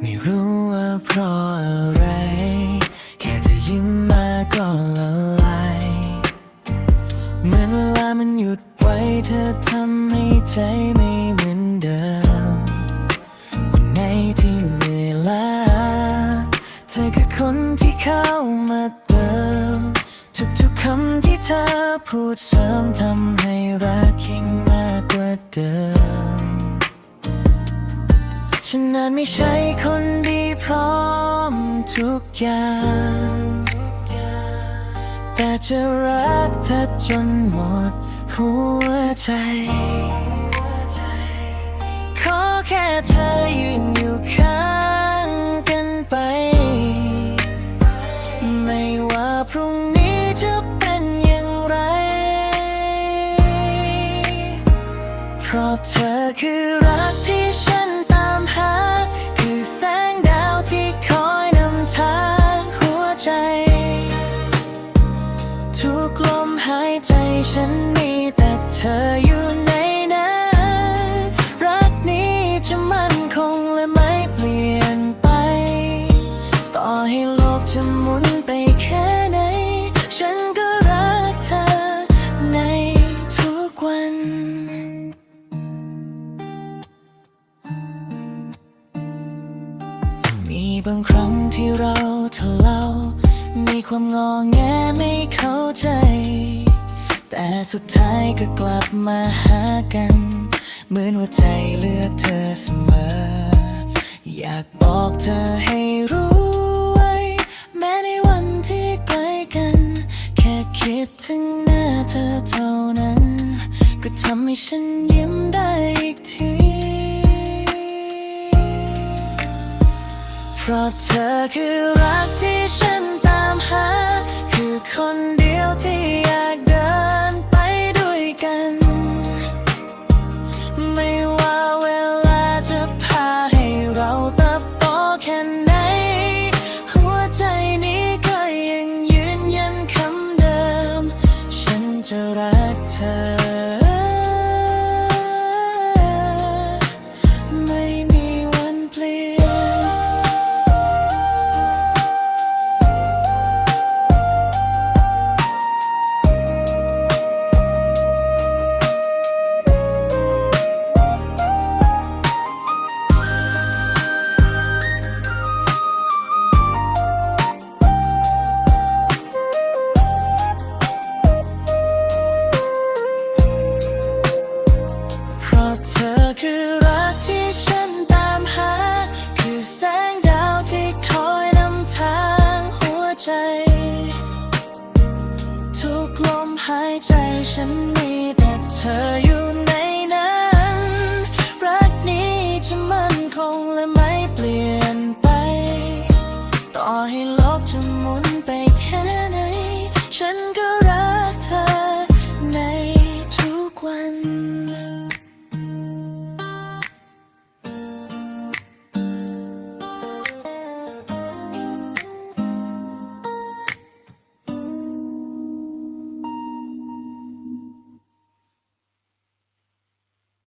ไม่รู้ว่าเพราะอะไร แค่เธอยิ้มมาก็ละลายเหมือนเวลามันหยุดไว้เธอทำให้ใจไม่เหมือนเดิม วันไหนที่เหนื่อยล้าเธอคือคนที่เข้ามาเติม ทุกๆคำที่เธอพูดซ้ำทำให้รักยิ่งมากกว่าเดิม ฉันนั้นไม่ใช่คนดีพร้อมทุกอย่าง แต่จะรักเธอจนหมดหัวใจ ขอแค่เธอยืนอยู่ข้างกันไป ไม่ว่าพรุ่งนี้จะเป็นอย่างไร เพราะเธอคือรักที่ ฉันมีแต่เธออยู่ในนั้นรักนี้จะมั่นคงและไม่เปลี่ยนไป ต่อให้โลกจะหมุนไปแค่ไหน ฉันก็รักเธอในทุกวันมีบางครั้งที่เราทะเลาะมีความงอแงไม่เข้าใจ แต่สุดท้ายก็กลับมาหากัน เหมือนว่าใจเลือกเธอเสมอ อยากบอกเธอให้รู้ไว้ แม้ในวันที่ไกลกัน แค่คิดถึงหน้าเธอเท่านั้น ก็ทำให้ฉันยิ้มได้อีกทีเพราะเธอคือรักที่ฉันตามหา คือคนเดียวที่อยาก จะรักเธอ ใจฉันมีแต่เธออยู่ในนั้น รักนี้จะมันคงและไม่